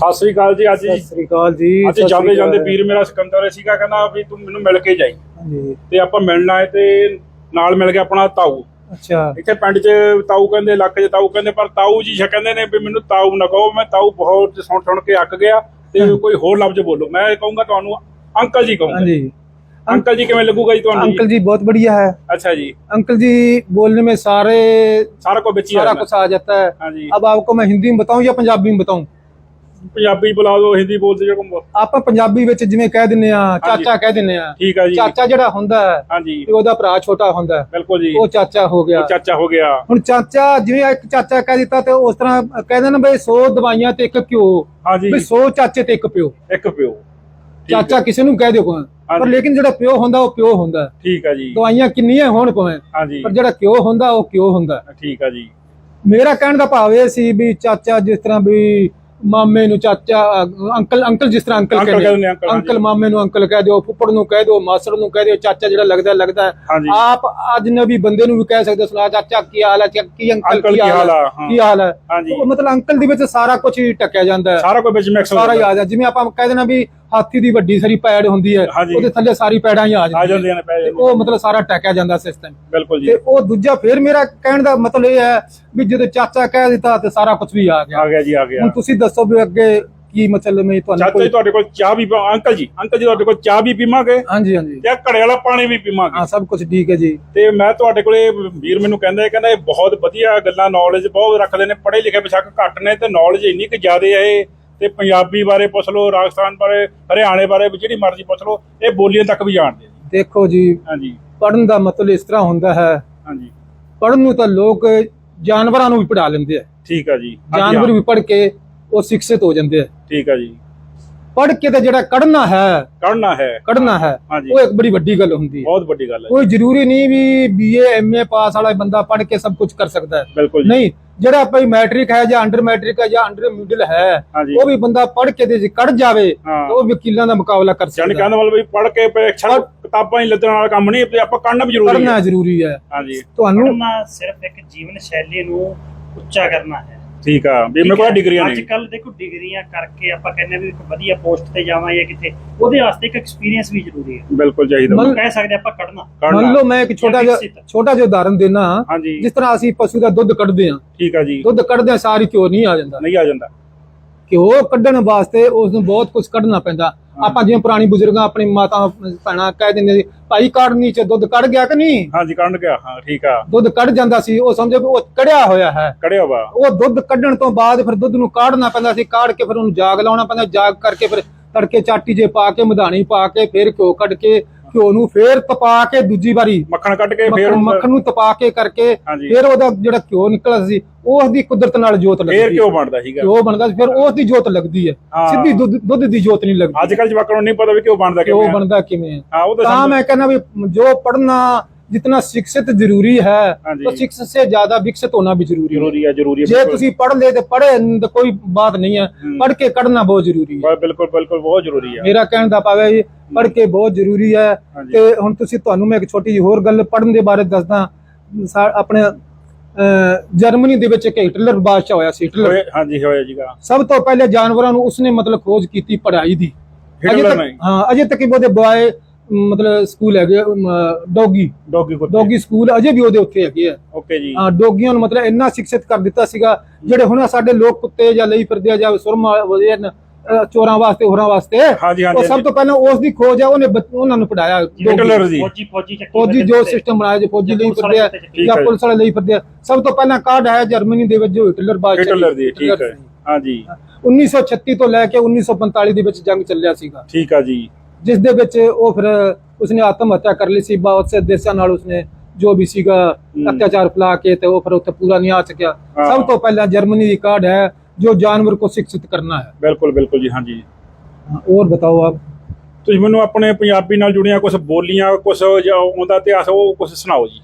ਸਤਿ ਸ੍ਰੀ ਅਕਾਲ ਜੀ ਅੱਜ ਸਤਿ ਸ੍ਰੀ ਅਕਾਲ ਜੀ ਅੱਜ ਸਤਿ ਜਾਂਦੇ ਸ੍ਰੀ ਜਾਂਦੇ ਅਕਾਲ। ਵੀਰ ਮੇਰਾ ਸਿਕੰਦਰ ਸੀਗਾ ਕਹਿੰਦਾ ਵੀ ਤੂੰ ਮੈਨੂੰ ਮਿਲ ਕੇ ਜਾਈ ਹਾਂਜੀ ਤੇ ਆਪਾਂ ਮਿਲਣਾ ਹੈ ਤੇ ਨਾਲ ਮਿਲ ਗਿਆ ਆਪਣਾ ਤਾਊ ਅੱਛਾ ਇੱਥੇ ਪਿੰਡ 'ਚ ਤਾਊ ਕਹਿੰਦੇ ਇਲਾਕੇ 'ਚ ਤਾਊ ਕਹਿੰਦੇ ਪਰ ਤਾਊ ਜੀ ਕਹਿੰਦੇ ਨੇ ਵੀ ਮੈਨੂੰ ਤਾਊ ਨਾ ਕਹੋ ਮੈਂ ਤਾਊ ਬਹੁਤ ਸੁਣ ਸੁਣ ਕੇ ਅੱਕ ਗਿਆ ਤੇ ਕੋਈ ਹੋਰ ਲਫ਼ਜ਼ ਬੋਲੋ ਮੈਂ ਕਹੂੰਗਾ ਤੁਹਾਨੂੰ ਅੰਕਲ ਜੀ ਕਹੂੰਗਾ ਹਾਂਜੀ ਅੰਕਲ ਜੀ ਕਿਵੇਂ ਲੱਗੂਗਾ ਜੀ ਤੁਹਾਨੂੰ अंकल ਜੀ जी बहुत बढ़िया है ਅੱਛਾ ਜੀ अंकल जी बोलने में सारे ਸਾਰਾ ਕੁਝ ਵਿੱਚ ਹੀ सारा ਆ कुछ आ जाता है ਹਾਂਜੀ अब आपको मैं हिंदी में बताऊं या पंजाबी में बताऊं ਪੰਜਾਬੀ ਬੁਲਾ ਦਿਓ ਹਿੰਦੀ ਬੋਲਦੇ ਜੋ ਆਪਾਂ ਪੰਜਾਬੀ ਵਿੱਚ ਜਿਵੇਂ ਕਹਿ ਦਿੰਨੇ ਆ ਚਾਚਾ ਕਹਿ ਦਿੰਨੇ ਆ ਠੀਕ ਆ ਜੀ। ਚਾਚਾ ਜਿਹੜਾ ਹੁੰਦਾ ਹੈ ਹਾਂਜੀ। ਤੇ ਉਹਦਾ ਭਰਾ ਛੋਟਾ ਹੁੰਦਾ ਹੈ ਬਿਲਕੁਲ ਜੀ। ਉਹ ਚਾਚਾ ਹੋ ਗਿਆ। ਚਾਚਾ ਹੋ ਗਿਆ। ਹੁਣ ਚਾਚਾ ਜਿਵੇਂ ਇੱਕ ਚਾਚਾ ਕਹਿ ਦਿੱਤਾ ਤੇ ਉਸ ਤਰ੍ਹਾਂ ਕਹਿੰਦੇ ਨੇ ਬਈ 100 ਦਵਾਈਆਂ ਤੇ ਇੱਕ ਘਿਓ। ਹਾਂਜੀ। ਬਈ 100 ਚਾਚੇ ਤੇ ਇੱਕ ਪਿਓ। ਇੱਕ ਪਿਓ। ਚਾਚਾ ਕਿਸੇ ਨੂੰ ਕਹਿ ਦਿਓ ਭਾਵੇਂ। ਪਰ। ਲੇਕਿਨ ਜਿਹੜਾ ਪਿਓ ਹੁੰਦਾ ਉਹ ਪਿਓ ਹੁੰਦਾ। ਠੀਕ ਆ ਜੀ। ਦਵਾਈਆਂ ਕਿੰਨੀਆਂ ਹੋਣ ਹਾਂਜੀ। ਪਰ ਜਿਹੜਾ ਘਿਓ ਹੁੰਦਾ ਉਹ ਘਿਓ ਹੁੰਦਾ ਠੀਕ ਆ ਜੀ। ਮੇਰਾ ਕਹਿਣ ਦਾ ਭਾਵ ਇਹ ਸੀ ਵੀ ਚਾਚਾ ਜਿਸ ਤਰ੍ਹਾਂ ਵੀ ਮਾਮੇ ਨੂੰ ਚਾਚਾ ਅੰਕਲ ਅੰਕਲ ਜਿਸ ਤਰ੍ਹਾਂ ਅੰਕਲ ਕਹਿੰਦੇ ਅੰਕਲ। ਮਾਮੇ ਨੂੰ ਅੰਕਲ ਕਹਿ ਦਿਓ ਫੁੱਫੜ ਨੂੰ ਕਹਿ ਦਿਓ ਮਾਸੜ ਨੂੰ ਕਹਿ ਦਿਓ ਚਾਚਾ ਜਿਹੜਾ ਲੱਗਦਾ ਲੱਗਦਾ ਆਪ ਅਜਨਬੀ ਬੰਦੇ ਨੂੰ ਵੀ ਕਹਿ ਸਕਦੇ ਸੁਣਾ ਚਾਚਾ ਕੀ ਹਾਲ ਹੈ ਕੀ ਅੰਕਲ ਕੀ ਹਾਲ ਹੈ ਕੀ ਹਾਲ ਹੈ? ਮਤਲਬ ਅੰਕਲ ਦੇ ਵਿੱਚ ਸਾਰਾ ਕੁਝ ਟਕਿਆ ਜਾਂਦਾ ਹੈ। ਸਾਰਾ ਕੁਝ ਵਿੱਚ ਮਿਕਸ ਹੋ ਸਾਰਾ ਹੀ ਆ ਜਾਂਦਾ ਜਿਵੇਂ ਆਪਾਂ ਕਹਿ ਦੇਣਾ ਵੀ ਹਾਥੀ ਦੀ ਵੱਡੀ ਸਾਰੀ ਪੈੜ ਹੁੰਦੀ ਹੈ ਹਾਂਜੀ। ਉਹਦੇ ਥੱਲੇ ਸਾਰੀ ਪੈੜਾਂ ਹੀ ਆ ਆ ਜਾਂਦੀਆਂ ਜਾਂਦੀਆਂ ਨੇ ਪੈ ਤੇ ਜਾਂਦੀਆਂ ਉਹ ਮਤਲਬ ਸਾਰਾ ਟਕਿਆ ਜਾਂਦਾ ਸਿਸਟਮ ਬਿਲਕੁਲ ਜੀ। ਤੇ ਉਹ ਦੂਜਾ ਫਿਰ ਮੇਰਾ ਕਹਿਣ ਦਾ ਮਤਲਬ ਇਹ ਹੈ ਵੀ ਜਦੋਂ ਚਾਚਾ ਕਹਿ ਦਿੱਤਾ ਤੇ ਸਾਰਾ ਕੁਝ ਵੀ ਆ ਗਿਆ। ਆ ਗਿਆ ਜੀ ਆ ਗਿਆ। ਹੁਣ ਤੁਸੀਂ ਦੱਸੋ ਵੀ ਅੱਗੇ ਕੀ ਮਤਲਬ ਮੈਂ ਤੁਹਾਨੂੰ ਚਾਚਾ ਜੀ ਤੁਹਾਡੇ ਕੋਲ ਚਾਹ ਵੀ ਪੀ- ਅੰਕਲ ਜੀ ਅੰਕਲ ਜੀ ਤੁਹਾਡੇ ਕੋਲ ਚਾਹ ਵੀ ਪੀਵਾਂਗੇ? ਹਾਂਜੀ ਹਾਂਜੀ। ਤੇ ਘੜੇ ਵਾਲਾ ਪਾਣੀ ਵੀ ਪੀਵਾਂਗੇ? ਹਾਂ ਸਭ ਕੁਝ ਠੀਕ ਹੈ ਜੀ। ਤੇ ਮੈਂ ਤੁਹਾਡੇ ਕੋਲੇ ਵੀਰ ਮੈਨੂੰ ਕਹਿੰਦਾ ਇਹ ਕਹਿੰਦਾ ਇਹ ਬਹੁਤ ਵਧੀਆ ਗੱਲਾਂ ਨੌਲੇਜ ਬਹੁਤ ਰੱਖਦੇ ਨੇ ਪੜ੍ਹੇ ਲਿਖੇ ਬੇਸ਼ੱਕ ਘੱਟ ਨੇ ਤੇ ਨੌਲੇਜ ਇੰਨੀ ਕਿ ਜ਼ਿਆਦੇ ਹੈ ਇਹ। ਤੇ ਪੰਜਾਬੀ ਬਾਰੇ ਪੁੱਛ ਲਓ ਰਾਜਸਥਾਨ ਬਾਰੇ ਹਰਿਆਣੇ ਬਾਰੇ ਵੀ ਜਿਹੜੀ ਮਰਜ਼ੀ ਪੁੱਛ ਲਓ ਇਹ ਬੋਲੀਆਂ ਤੱਕ ਵੀ ਜਾਣਦੇ ਨੇ ਦੇਖੋ ਜੀ ਹਾਂਜੀ। ਪੜਨ ਦਾ ਮਤਲਬ ਇਸ ਤਰ੍ਹਾਂ ਹੁੰਦਾ ਹੈ ਹਾਂਜੀ। ਪੜਨ ਨੂੰ ਤਾਂ ਲੋਕ ਜਾਨਵਰਾਂ ਨੂੰ ਵੀ ਪੜਾ ਲੈਂਦੇ ਆ। ਠੀਕ ਆ ਜੀ। ਜਾਨਵਰ ਵੀ ਪੜ ਕੇ ਉਹ ਸਿੱਖਿਤ ਹੋ ਜਾਂਦੇ ਆ। ਠੀਕ ਆ ਜੀ। ਪੜ ਕੇ ਤੇ ਜਿਹੜਾ ਕੱਢਣਾ ਹੈ ਕਰਨਾ ਹੈ। ਕੱਢਣਾ ਹੈ ਉਹ ਇੱਕ ਬੜੀ ਵੱਡੀ ਗੱਲ ਹੁੰਦੀ ਹੈ। ਬਹੁਤ ਵੱਡੀ ਗੱਲ ਹੈ ਕੋਈ ਜ਼ਰੂਰੀ ਨਹੀਂ ਵੀ ਬੀਏ ਐਮਏ ਪਾਸ ਵਾਲਾ ਬੰਦਾ ਪੜ ਕੇ ਸਭ ਕੁਝ ਕਰ ਸਕਦਾ ਹੈ। ਜੀ। ਨਹੀਂ ਜਿਹੜਾ ਭਾਈ ਮੈਟ੍ਰਿਕ ਹੈ ਜਾਂ ਅੰਡਰ ਮੈਟ੍ਰਿਕ ਹੈ ਜਾਂ ਅੰਡਰ ਮਿਡਲ ਹੈ ਹਾਂਜੀ। ਉਹ ਵੀ ਬੰਦਾ ਪੜ ਕੇ ਤੇ ਜੇ ਕੱਢ ਜਾਵੇ ਹਾਂ। ਤਾਂ ਉਹ ਵਕੀਲਾਂ ਦਾ ਮੁਕਾਬਲਾ ਕਰ ਜਾਨੀ ਸਕਦਾ। ਕਹਿੰਦਾ ਮਤਲਬ ਵੀ ਪੜ੍ਹ ਕੇ ਪਰੀਖਿਆ ਕਿਤਾਬਾਂ ਹੀ ਲੱਦਣ ਵਾਲਾ ਕੰਮ ਨਹੀਂ ਤੇ ਆਪਾਂ ਕਰਨਾ ਵੀ ਜ਼ਰੂਰੀ ਹੈ। ਪੜਨਾ ਜ਼ਰੂਰੀ ਹੈ। ਹਾਂਜੀ। ਤੁਹਾਨੂੰ ਪੜ੍ਹਨਾ ਸਿਰਫ ਇੱਕ ਜੀਵਨ ਸ਼ੈਲੀ ਨੂੰ ਉੱਚਾ ਕਰਨਾ ਹੈ। ਠੀਕ ਆ ਵੀ ਮੇਰੇ ਕੋਲ ਡਿਗਰੀਆਂ ਅੱਜ ਕੱਲ ਦੇਖੋ ਡਿਗਰੀਆਂ ਕਰਕੇ ਆਪਾਂ ਕਹਿੰਦੇ ਵੀ ਇੱਕ ਵਧੀਆ ਪੋਸਟ ਤੇ ਜਾਵਾਂ ਜਾਂ ਕਿਤੇ ਉਹਦੇ ਵਾਸਤੇ ਇੱਕ ਐਕਸਪੀਰੀਅੰਸ ਵੀ ਜ਼ਰੂਰੀ ਹੈ। ਬਿਲਕੁਲ ਚਾਹੀਦਾ। ਮਤਲਬ- ਕਹਿ ਸਕਦੇ ਆਪਾਂ ਕੱਢਣਾ। ਮੰਨ ਲਓ ਮੈਂ ਇੱਕ ਛੋਟਾ ਜਿਹਾ। ਛੋਟਾ ਜਿਹਾ ਉਦਾਹਰਨ ਦੇਣਾ ਹਾਂਜੀ। ਜਿਸ ਤਰ੍ਹਾਂ ਅਸੀਂ ਪਸ਼ੂ ਦਾ ਦੁੱਧ ਕੱਢਦੇ ਹਾਂ। ਠੀਕ ਆ ਜੀ। ਦੁੱਧ ਕੱਢਦੇ ਹਾਂ ਸਾਰੀ ਘਿਓ ਨਹੀਂ ਆ ਜਾਂਦਾ। ਨਹੀਂ ਆ ਜਾਂਦਾ। ਘਿਓ ਕੱਢਣ ਵਾਸਤੇ ਉਸ ਨੂੰ ਬਹੁਤ ਕੁਝ ਕੱਢਣਾ ਪੈਂਦਾ। ਆਪਾਂ ਜਿਵੇਂ ਪੁਰਾਣੀ ਬਜ਼ੁਰਗਾਂ ਆਪਣੀ ਮਾਤਾ ਭੈਣਾਂ ਕਹਿ ਦਿੰਦੇ ਸੀ ਭਾਈ ਕੱਢਨੀ ਚ ਦੁੱਧ ਕੱਢ ਗਿਆ ਕਿ ਨਹੀਂ? ਹਾਂਜੀ ਕੱਢ ਗਿਆ ਹਾਂ ਠੀਕ ਆ। ਦੁੱਧ ਕੱਢ ਜਾਂਦਾ ਸੀ ਉਹ ਸਮਝੋ ਵੀ ਉਹ ਕੜਿਆ ਹੋਇਆ ਹੈ। ਕੜਿਆ ਵਾ। ਉਹ ਦੁੱਧ ਕੱਢਣ ਤੋਂ ਬਾਅਦ ਫਿਰ ਦੁੱਧ ਨੂੰ ਕਾੜਨਾ ਪੈਂਦਾ ਸੀ ਕਾੜ ਕੇ ਫਿਰ ਉਹਨੂੰ ਜਾਗ ਲਾਉਣਾ ਪੈਂਦਾ ਜਾਗ ਕਰਕੇ ਫਿਰ ਤੜਕੇ ਚਾਟੀ ਜੇ ਪਾ ਕੇ ਮਧਾਣੀ ਪਾ ਕੇ ਫਿਰ ਘਿਓ ਕੱਢ ਕੇ ਘਿਓ ਨੂੰ ਫੇਰ ਤਪਾ ਕੇ ਦੂਜੀ ਵਾਰੀ ਮੱਖਣ ਕੱਢ ਕੇ ਫੇਰ ਮੱਖਣ ਮੱਖਣ ਨੂੰ ਤਪਾ ਕੇ ਕਰਕੇ ਹਾਂਜੀ ਫਿਰ ਉਹਦਾ ਜਿਹੜਾ ਘਿਓ ਨਿਕਲਦਾ ਸੀ ਉਸ ਦੀ ਕੁਦਰਤ ਨਾਲ ਜੋਤ ਫੇਰ ਲੱਗਦੀ ਕਿਉਂ ਬਣਦਾ ਸੀਗਾ ਘਿਓ ਬਣਦਾ ਸੀ ਫਿਰ ਉਸ ਦੀ ਜੋਤ ਲੱਗਦੀ ਹੈ ਹਾਂ। ਸਿੱਧੀ ਦੁੱਧ ਦੁੱਧ ਦੀ ਜੋਤ ਨਹੀਂ ਲੱਗਦੀ ਅੱਜ ਕੱਲ ਜਵਾਕਾਂ ਨੂੰ ਨਹੀਂ ਪਤਾ ਵੀ ਕਿਉਂ ਬਣਦਾ ਘਿਓ ਕਿਵੇਂ ਆ। ਬਣਦਾ ਕਿਵੇਂ ਹੈ ਹਾਂ ਉਹ ਤਾਂ ਤਾਂ ਸਮਝ- ਮੈਂ ਕਹਿੰਦਾ ਵੀ जो पढ़ना जितना शिक्षित जरूरी है हाँ जी। तो शिक्षित से ज्यादा विकसित होना भी जरूरी है ਜ਼ਰੂਰੀ ਆ ਜ਼ਰੂਰੀ ਆ ਜੇ ਬਿਲਕੁਲ। ਤੁਸੀਂ ਪੜ੍ਹ ਲਏ ਤੇ ਪੜ੍ਹੇ ਤਾਂ ਕੋਈ ਬਾਤ ਨਹੀਂ ਹੈ ਹੂੰ। ਪੜ੍ਹ ਕੇ ਕੱਢਣਾ ਬਹੁਤ ਜ਼ਰੂਰੀ ਹੈ ਬਸ ਬਿਲਕੁਲ ਬਿਲਕੁਲ ਬਹੁਤ ਜ਼ਰੂਰੀ ਆ ਮੇਰਾ ਕਹਿਣ ਦਾ ਭਾਵ ਹੈ ਜੀ ਪੜ੍ਹ ਕੇ ਬਹੁਤ ਜ਼ਰੂਰੀ ਹੈ। ਤੇ ਹੁਣ ਤੁਸੀਂ ਤੁਹਾਨੂੰ ਮੈਂ ਇੱਕ ਛੋਟੀ ਜਿਹੀ ਹੋਰ ਗੱਲ ਪੜ੍ਹਨ ਦੇ ਬਾਰੇ ਦੱਸਦਾ। ਆਪਣੇ ਜਰਮਨੀ ਦੇ ਵਿੱਚ ਇੱਕ ਹਿਟਲਰ ਬਾਦਸ਼ਾਹ ਹੋਇਆ ਸੀ ਹਿਟਲਰ। ਹਾਂਜੀ ਹੋਇਆ ਜੀਗਾ ਸਭ ਤੋਂ ਪਹਿਲੇ ਜਾਨਵਰਾਂ ਨੂੰ ਉਸਨੇ ਮਤਲਬ ਖੋਜ ਕੀਤੀ ਪੜ੍ਹਾਈ ਦੀ। ਅਜੇ ਤੱਕ ਹਾਂ ਅਜੇ ਤੱਕ ਉਹਦੇ ਬੁਆਏ ਮਤਲਬ ਸਕੂਲ ਹੈਗੇ ਡੌਗੀ। ਡੌਗੀ ਕੁੱਤੇ ਡੌਗੀ ਸਕੂਲ ਅਜੇ ਵੀ ਉਹਦੇ ਉੱਥੇ ਹੈਗੇ ਆ। ਓਕੇ ਜੀ। ਹਾਂ, ਡੌਗੀਆਂ ਨੂੰ ਮਤਲਬ ਇੰਨਾ ਸਿੱਖਿਤ ਕਰ ਦਿੱਤਾ ਸੀਗਾ ਜਿਹੜੇ ਹੁਣ ਸਾਡੇ ਲੋਕ ਕੁੱਤੇ ਜਾਂ ਲਈ ਫਿਰਦੇ ਆ ਜਾਂ ਸੁਰਮਾ ਵਜੇ ਚੋਰਾਂ ਵਾਸਤੇ ਹੋਰਾਂ ਵਾਸਤੇ। ਹਾਂਜੀ ਉਹ ਹਾਂਜੀ। ਸਭ ਤੋਂ ਪਹਿਲਾਂ ਉਸ ਦੀ ਖੋਜ ਆ ਉਹਨੇ ਬੱਚ- ਉਹਨਾਂ ਨੂੰ ਪੜਾਇਆ ਹਿਟਲਰ ਦੀ ਫੌਜੀ। ਫੌਜੀ ਚੱਕੀ ਫੌਜੀ ਫਿਰਦੇ ਜੋ ਤੇ- ਸਿਸਟਮ ਬਣਾਇਆ ਜੋ ਫੌਜੀ ਲਈ ਫਿਰਦੇ ਆ ਠੀਕ ਜਾਂ ਹੈ। ਪੁਲਿਸ ਵਾਲੇ ਲਈ ਫਿਰਦੇ ਆ। ਸਭ ਤੋਂ ਪਹਿਲਾਂ ਕਾਰਡ ਹੈ ਜਰਮਨੀ ਦੇ ਵਿੱਚ ਜੋ ਹਿਟਲਰ ਬਾਦਸ਼ਾਹ ਹਿਟਲਰ ਦੀ ਠੀਕ ਹਿਟਲਰ ਹੈ ਹਾਂਜੀ। 1936 ਤੋਂ ਲੈ ਕੇ 1945 ਦੇ ਵਿੱਚ ਜੰਗ ਚੱਲਿਆ ਸੀਗਾ। ਠੀਕ ਆ ਜੀ। ਜਿਸ ਦੇ ਵਿੱਚ ਉਹ ਫਿਰ ਉਸਨੇ ਆਤਮ ਹੱਤਿਆ ਕਰ ਲਈ ਸੀ ਬਹੁਤ ਸੇ ਦੇਸ਼ਾਂ ਨਾਲ ਉਸਨੇ ਜੋ ਵੀ ਸੀਗਾ ਅਤਿਆਚਾਰ ਫਲਾ ਕੇ ਤੇ ਉਹ ਫਿਰ ਉੱਥੇ ਪੂਰਾ ਨਹੀਂ ਆ ਸਕਿਆ ਹਾਂ। ਸਭ ਤੋਂ ਪਹਿਲਾਂ ਜਰਮਨੀ ਦੀ ਕਾਰਡ ਹੈ जो जानवर को शिक्षित करना है ਬਿਲਕੁਲ ਬਿਲਕੁਲ ਜੀ ਹਾਂਜੀ। हाँ, और बताओ आप ਤੁਸੀਂ ਮੈਨੂੰ ਆਪਣੇ ਪੰਜਾਬੀ ਨਾਲ ਜੁੜੀਆਂ ਕੁਝ ਬੋਲੀਆਂ ਕੁਝ ਉਹਦਾ ਇਤਿਹਾਸ ਉਹ ਕੁਝ ਸੁਣਾਓ ਜੀ।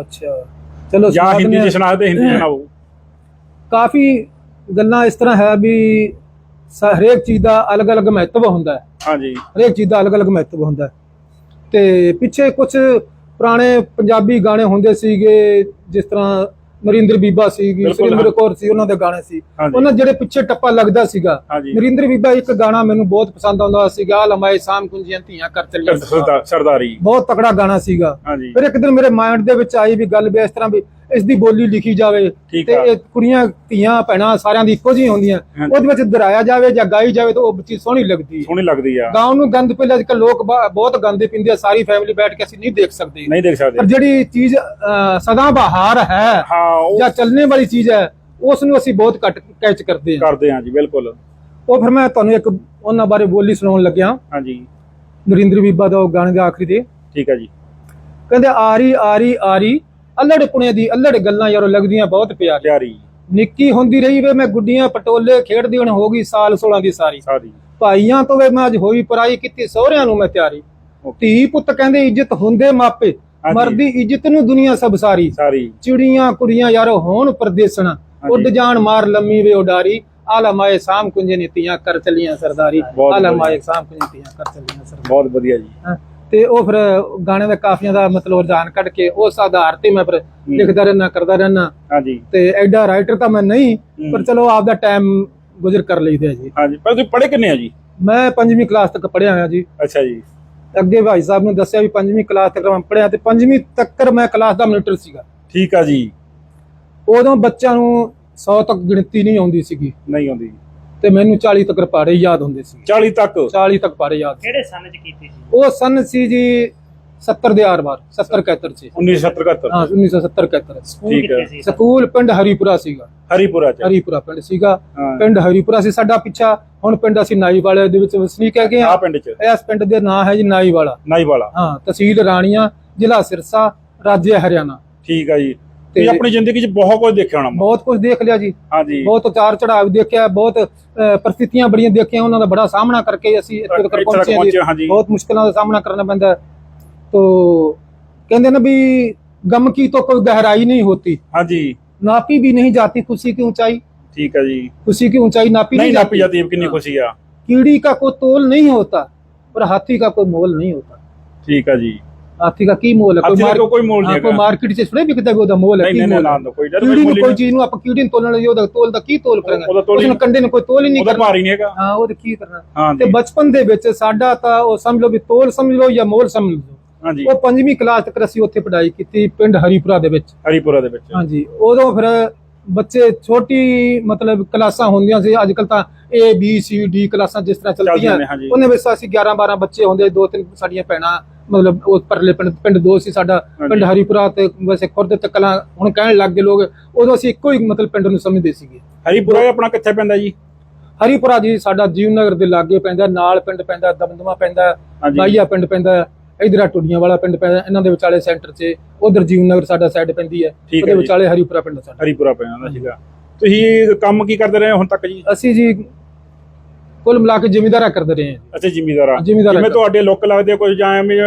ਅੱਛਾ ਚਲੋ ਜਾਂ ਸੁਣਾ ਹਿੰਦੀ ਦਿੰਦੇ 'ਚ ਸੁਣਾ ਦੇ ਹਿੰਦੀ 'ਚ ਸੁਣਾਓ। ਕਾਫੀ ਗੱਲਾਂ ਇਸ ਤਰ੍ਹਾਂ ਹੈ ਵੀ ਸ- ਹਰੇਕ ਚੀਜ਼ ਦਾ ਅਲੱਗ-ਅਲੱਗ ਮਹੱਤਵ ਹੁੰਦਾ ਹੈ। ਹਾਂਜੀ। ਹਰੇਕ ਚੀਜ਼ ਦਾ ਅਲੱਗ-ਅਲੱਗ ਮਹੱਤਵ ਹੁੰਦਾ ਹੈ। ਤੇ ਪਿੱਛੇ ਕੁਝ ਪੁਰਾਣੇ ਪੰਜਾਬੀ ਗਾਣੇ ਹੁੰਦੇ ਸੀਗੇ ਜਿਸ ਤਰ੍ਹਾਂ ਨਰਿੰਦਰ ਬੀਬਾ ਸੀਗੀ ਬਿਲਕੁਲ, ਸੁਰਿੰਦਰ ਹਾਂ। ਕੌਰ ਸੀ ਉਹਨਾਂ ਦੇ ਗਾਣੇ ਸੀ ਹਾਂਜੀ। ਉਹਨਾਂ ਜਿਹੜੇ ਪਿੱਛੇ ਟੱਪਾ ਲੱਗਦਾ ਸੀਗਾ ਹਾਂਜੀ। ਨਰਿੰਦਰ ਬੀਬਾ ਇੱਕ ਗਾਣਾ ਮੈਨੂੰ ਬਹੁਤ ਪਸੰਦ ਆਉਂਦਾ ਸੀਗਾ ਲਮਾਏ ਸਾਮ ਕੁੰਜੀਆਂ ਧੀਆਂ ਕਰ ਚਲੀਆਂ ਸਰਦਾ- ਸਰਦਾਰੀ ਬਹੁਤ ਤਕੜਾ ਗਾਣਾ ਸੀਗਾ ਹਾਂਜੀ ਫਿਰ ਇੱਕ ਦਿਨ ਮੇਰੇ ਮਾਈਂਡ ਦੇ ਵਿੱਚ ਆਈ ਵੀ ਗੱਲ ਵੀ ਇਸ ਤਰ੍ਹਾਂ ਵੀ ਇਸ ਦੀ ਬੋਲੀ ਲਿਖੀ ਜਾਵੇ ਤੇ ਆ। ਇਹ ਕੁੜੀਆਂ ਧੀਆਂ ਭੈਣਾਂ ਸਾਰਿਆਂ ਦੀ ਇੱਕੋ ਜਿਹੀ ਹੁੰਦੀਆਂ। ਉਹਦੇ ਵਿੱਚ ਦੁਹਰਾਇਆ ਜਾਵੇ ਜਾਂ ਗਾਈ ਜਾਵੇ ਤਾਂ ਉਹ ਚੀਜ਼ ਸੋਹਣੀ ਲੱਗਦੀ ਹੈ। ਸੋਹਣੀ ਲੱਗਦੀ ਆ। ਗਾਉਂ ਨੂੰ ਗੰਦ ਪਹਿਲਾਂ ਅੱਜਕੱਲ ਲੋਕ ਬਹੁਤ ਗੰਦੇ ਪੀਂਦੇ ਆ ਸਾਰੀ ਫੈਮਿਲੀ ਬੈਠ ਕੇ ਅਸੀਂ ਨਹੀਂ ਦੇਖ ਸਕਦੇ। ਨਹੀਂ ਦੇਖ ਸਕਦੇ। ਪਰ ਜਿਹੜੀ ਚੀਜ਼ ਸਦਾ ਬਹਾਰ ਹੈ ਜਾਂ ਚੱਲਣੇ ਵਾਲੀ ਚੀਜ਼ ਹੈ ਉਸ ਨੂੰ ਅਸੀਂ ਬਹੁਤ ਘੱਟ ਕੈਚ ਕਰਦੇ ਹਾਂ। ਕਰਦੇ ਹਾਂ ਜੀ ਬਿਲਕੁਲ। ਉਹ ਫਿਰ ਮੈਂ ਤੁਹਾਨੂੰ ਇੱਕ ਉਹਨਾਂ ਬਾਰੇ ਬੋਲੀ ਸੁਣਾਉਣ ਲੱਗਿਆ। ਹਾਂਜੀ। ਨਰਿੰਦਰ ਬੀਬਾ ਦਾ ਉਹ ਗਾਣੇ ਦੇ ਆਖਰੀ ਤੇ ਠੀਕ ਹੈ ਜੀ। ਕਹਿੰਦੇ ਆਰੀ ਆਰੀ ਆਰੀ ਅੱਲੜ ਪੁਣੇ ਦੀ ਅੱਲੜ ਗੱਲਾਂ ਯਾਰੋ ਲੱਗਦੀਆਂ ਬਹੁਤ ਪਿਆਰੀ ਪਿਆਰੀ। ਨਿੱਕੀ ਹੁੰਦੀ ਰਹੀ ਵੇ ਮੈਂ ਗੁੱਡੀਆਂ ਪਟੋਲੇ ਖੇਡਦੀ ਹੁਣ ਹੋ ਗਈ ਸਾਲ 16 ਦੀ ਸਾਰੀ। ਭਾਈਆਂ ਤੋਂ ਵੇ ਮੈਂ ਅੱਜ ਹੋਈ ਪਰਾਈ ਕੀਤੀ ਸਹੁਰਿਆਂ ਨੂੰ ਮੈਂ ਤਿਆਰੀ। ਧੀ ਪੁੱਤ ਕਹਿੰਦੇ ਇੱਜ਼ਤ ਹੁੰਦੇ ਮਾਪੇ। ਮਰਦੀ ਇੱਜ਼ਤ ਨੂੰ ਦੁਨੀਆ ਸਭ ਸਾਰੀ। ਚਿੜੀਆਂ ਕੁੜੀਆਂ ਯਾਰੋ ਹੋਣ ਪਰਦੇਸਣ ਉੱਡ ਜਾਣ ਮਾਰ ਲੰਮੀ ਵੇ ਉਡਾਰੀ। ਆਲਾ ਮਾਏ ਸਾਮ ਕੁੰਜੇ ਨੀਤੀਆਂ ਕਰ ਚਲੀਆਂ ਸਰਦਾਰੀ। ਬਹੁਤ ਆਲਾ ਵਧੀਆ। ਮਾਏ ਸਾਮ ਕੁੰਜੇ ਨੀਤੀਆਂ ਕਰ ਚਲੀਆਂ ਸਰਦਾਰੀ। ਬਹੁਤ ਵਧੀਆ ਜੀ। ਤੇ ਉਹ ਫਿਰ ਗਾਣੇ ਦੇ ਕਾਫੀਆਂ ਦਾ ਮਤਲਬ ਰੁਝਾਨ ਕੱਢ ਕੇ ਉਸ ਆਧਾਰ ਤੇ ਮੈਂ ਫਿਰ ਲਿਖਦਾ ਰਹਿਣਾ ਕਰਦਾ ਰਹਿਣਾ ਹਾਂਜੀ। ਤੇ ਐਡਾ ਰਾਈਟਰ ਤਾਂ ਮੈਂ ਨਹੀਂ ਪਰ ਚਲੋ ਆਪਦਾ ਟਾਈਮ ਗੁਜ਼ਰ ਕਰ ਲਈਦਾ ਜੀ। ਹਾਂਜੀ ਪਰ ਤੁਸੀਂ ਪੜ੍ਹੇ ਕਿੰਨੇ ਆ ਜੀ? ਮੈਂ ਪੰਜਵੀਂ ਕਲਾਸ ਤੱਕ ਪੜ੍ਹਿਆ ਹੋਇਆ ਜੀ। ਅੱਛਾ ਜੀ। ਅੱਗੇ ਭਾਈ ਸਾਹਿਬ ਨੂੰ ਦੱਸਿਆ ਵੀ ਪੰਜਵੀਂ ਕਲਾਸ ਤੱਕ ਮੈਂ ਪੜ੍ਹਿਆ ਤੇ ਪੰਜਵੀਂ ਤੱਕ ਮੈਂ ਕਲਾਸ ਦਾ ਮੋਨੀਟਰ ਸੀਗਾ। ਠੀਕ ਆ ਜੀ। ਉਦੋਂ ਬੱਚਿਆਂ ਨੂੰ 100 ਤੱਕ ਗਿਣਤੀ ਨਹੀਂ ਆਉਂਦੀ ਸੀਗੀ। ਨਹੀਂ ਆਉਂਦੀ। ਤੇ ਮੈਨੂੰ 40 ਤੱਕ ਪਾੜੇ ਯਾਦ ਹੁੰਦੇ ਸੀ। 40 ਤੱਕ? 40 ਤੱਕ ਪਾੜੇ ਯਾਦ। ਕਿਹੜੇ ਸਨ ਚ ਕੀਤੀ ਸੀ? ਉਹ ਸਨ ਸੀ ਜੀ 70 ਦੇ ਆਰ-ਪਾਰ 70 71 ਚ। 1977 ਹਾਂ 1970 71 ਸਕੂਲ ਠੀਕ ਹੈ। ਸਕੂਲ ਪਿੰਡ ਹਰੀਪੁਰਾ ਸੀਗਾ। ਹਰੀਪੁਰਾ ਚ। ਹਰੀਪੁਰਾ ਪਿੰਡ ਸੀਗਾ। ਪਿੰਡ ਹਰੀਪੁਰਾ ਸੀ ਸਾਡਾ ਪਿੱਛਾ ਹੁਣ ਪਿੰਡ ਅਸੀਂ ਨਾਈ ਵਾਲੇ ਦੇ ਵਿੱਚ ਵਸਨੀਕ ਹੈਗੇ ਆ ਆ ਪਿੰਡ ਚ। ਇਸ ਪਿੰਡ ਦੇ ਨਾਂ ਹੈ ਜੀ ਨਾਈ ਵਾਲਾ ਨਾਈ ਵਾਲਾ ਹਾਂ ਤਹਿਸੀਲ ਰਾਣੀਆਂ ਜ਼ਿਲ੍ਹਾ ਸਿਰਸਾ ਰਾਜ ਹਰਿਆਣਾ। ਠੀਕ ਆ ਜੀ। ਤੇ ਆਪਣੀ ਜ਼ਿੰਦਗੀ 'ਚ ਬਹੁਤ ਕੁਝ ਦੇਖਿਆ ਹੋਣਾ ਬਹੁਤ ਕੁਝ ਦੇਖ ਲਿਆ ਜੀ। ਹਾਂਜੀ। ਬਹੁਤ ਉਤਾਰ ਚੜਾਵ ਦੇਖਿਆ ਬਹੁਤ ਪ੍ਰਸਥਿਤੀਆਂ ਬੜੀਆਂ ਦੇਖੀਆਂ ਉਹਨਾਂ ਦਾ ਬੜਾ ਸਾਹਮਣਾ ਕਰਕੇ ਅਸੀਂ ਇੱਥੇ ਤੱਕ ਪਹੁੰਚੇ ਹਾਂ ਜੀ। ਬਹੁਤ ਮੁਸ਼ਕਲਾਂ ਦਾ ਸਾਹਮਣਾ ਕਰਨਾ ਪੈਂਦਾ ਤੋ ਕਹਿੰਦੇ ਨੇ ਵੀ ਗਮ ਕੀ ਤੋ ਕੋਈ ਗਹਿਰਾਈ ਨਹੀਂ ਹੋਤੀ। ਹਾਂਜੀ। ਨਾਪੀ ਵੀ ਨਹੀਂ ਜਾਤੀ ਖੁਸ਼ੀ ਕੀ ਉਚਾਈ ਠੀਕ ਹੈ ਜੀ। ਖੁਸ਼ੀ ਕੀ ਉਚਾਈ ਨਾਪੀ ਨਹੀਂ ਨਾਪੀ ਜਾਤੀ। ਕਿੰਨੀ ਖੁਸ਼ੀ ਆ। ਕੀੜੀ ਕਾ ਕੋ ਤੋਲ ਨਹੀਂ ਹੋਤਾ ਪਰ ਹਾਥੀ ਕਾ ਕੋਈ ਮੋਲ ਨਹੀਂ ਹੋਤਾ। ਠੀਕ ਹੈ ਜੀ। हाथी का की मोल है ਹਾਥੀ ਦਾ मार- ਕੋਈ ਮੋਲ हाँ, ਨਹੀਂ कोई ਹੈਗਾ मार्केट से थोड़े बिकता भी ਉਹਦਾ मोल है ਨਹੀਂ की ਨਹੀਂ मोल ਨਾ है ਨਾ ਕੋਈ ਜਦ ਕੀੜੀ ਕੋਈ ਨੂੰ ਕੋਈ ਚੀਜ਼ ਨੂੰ ਆਪਾਂ ਕੀੜੀ ਨੂੰ ਤੋਲਣ ਲਈ ਉਹਦਾ ਤੋਲ ਦਾ ਕੀ ਤੋਲ ਕਰਾਂਗੇ ਉਹਦਾ ਤੋਲ ਹੀ- ਉਸ ਨੂੰ ਕੰਡੇ ਨੂੰ ਕੋਈ ਤੋਲ ਹੀ ਨਹੀਂ ਉਹਦਾ ਕਰਨਾ ਭਾਰ ਹੀ ਨਹੀਂ ਹੈਗਾ ਹਾਂ ਉਹ ਤੇ ਕੀ ਕਰਨਾ ਹਾਂ ਤੇ ਜੀ ਬਚਪਨ ਦੇ ਵਿੱਚ ਸਾਡਾ ਤਾਂ ਉਹ ਸਮਝ ਲਓ ਵੀ ਤੋਲ ਸਮਝ ਲਓ ਜਾਂ ਮੋਲ ਸਮਝ ਲਓ ਹਾਂਜੀ ਉਹ ਪੰਜਵੀਂ ਕਲਾਸ ਤੱਕ ਅਸੀਂ ਉੱਥੇ ਪੜ੍ਹਾਈ ਕੀਤੀ ਪਿੰਡ ਹਰੀਪੁਰਾ ਦੇ ਵਿੱਚ ਹਰੀਪੁਰਾ ਦੇ ਵਿੱਚ ਹਾਂਜੀ ਉਦੋਂ ਫਿਰ ਬੱਚੇ ਛੋਟੀ ਮਤਲਬ ਕਲਾਸਾਂ ਹੁੰਦੀਆਂ ਸੀ ਅੱਜ ਕੱਲ ਤਾਂ A B C D ਕਲਾਸਾਂ ਜਿਸ ਤਰ੍ਹਾਂ ਚੱਲਦੀਆਂ ਚੱਲਦੀਆਂ ਨੇ, ਹਾਂਜੀ। ਉਹਨੇ ਵਿੱਚ ਅਸੀਂ 11 12 ਬੱਚੇ ਹੁੰਦੇ ਦੋ ਤਿੰਨ ਸਾਡੀਆਂ ਭੈਣਾਂ ਮਤਲਬ ਉਹ ਪਰਲੇ ਪਿੰਡ ਪਿੰਡ ਦੋ ਸੀ ਸਾਡਾ। ਪਿੰਡ ਹਰੀਪੁਰਾ ਤੇ ਵੈਸੇ ਖੁਰਦ ਤੇ ਕਲਾਂ ਹੁਣ ਕਹਿਣ ਲੱਗ ਗਏ ਲੋਕ ਉਦੋਂ ਅਸੀਂ ਇੱਕੋ ਹੀ ਮਤਲਬ ਪਿੰਡ ਨੂੰ ਸਮਝਦੇ ਸੀਗੇ ਹਰੀਪੁਰਾ ਇਹ ਆਪਣਾ ਕਿੱਥੇ ਪੈਂਦਾ ਜੀ ਹਰੀਪੁਰਾ ਜੀ ਸਾਡਾ ਜੀਵਨਗਰ ਦੇ ਲਾਗੇ ਪੈਂਦਾ ਨਾਲ ਪਿੰਡ ਪੈਂਦਾ ਦਮਦਮਾ ਪੈਂਦਾ। ਬਾਈਆ ਪਿੰਡ ਪੈਂਦਾ ਇਧਰ ਆ ਟੁੱਡੀਆਂ ਵਾਲਾ ਪਿੰਡ ਪੈਂਦਾ ਇਹਨਾਂ ਦੇ ਵਿਚਾਲੇ ਸੈਂਟਰ 'ਚ ਉਧਰ ਜੀਵਨਗਰ ਸਾਡਾ ਸਾਈਡ ਪੈਂਦੀ ਹੈ ਉਹਦੇ। ਵਿਚਾਲੇ ਹਰੀਪੁਰਾ ਪਿੰਡ ਸਾਡਾ ਹਰੀਪੁਰਾ ਪੈਂਦਾ ਸੀਗਾ ਤੁਸੀਂ ਕੰਮ ਕੀ ਕਰਦੇ ਰਹੇ ਹੁਣ ਤੱਕ ਜੀ ਅਸੀਂ ਜੀ ਕੁੱਲ ਮਿਲਾ ਕੇ ਜ਼ਿਮੀਦਾਰਾ ਕਰਦੇ ਰਹੇ ਹਾਂ। ਅੱਛਾ ਜ਼ਿਮੀਦਾਰਾ। ਜ਼ਿਮੀਂਦਾਰ ਜਿਵੇਂ। ਤੁਹਾਡੇ ਲੋਕ ਲੱਗਦੇ ਕੋਈ ਜਾਂ ਐਵੇਂ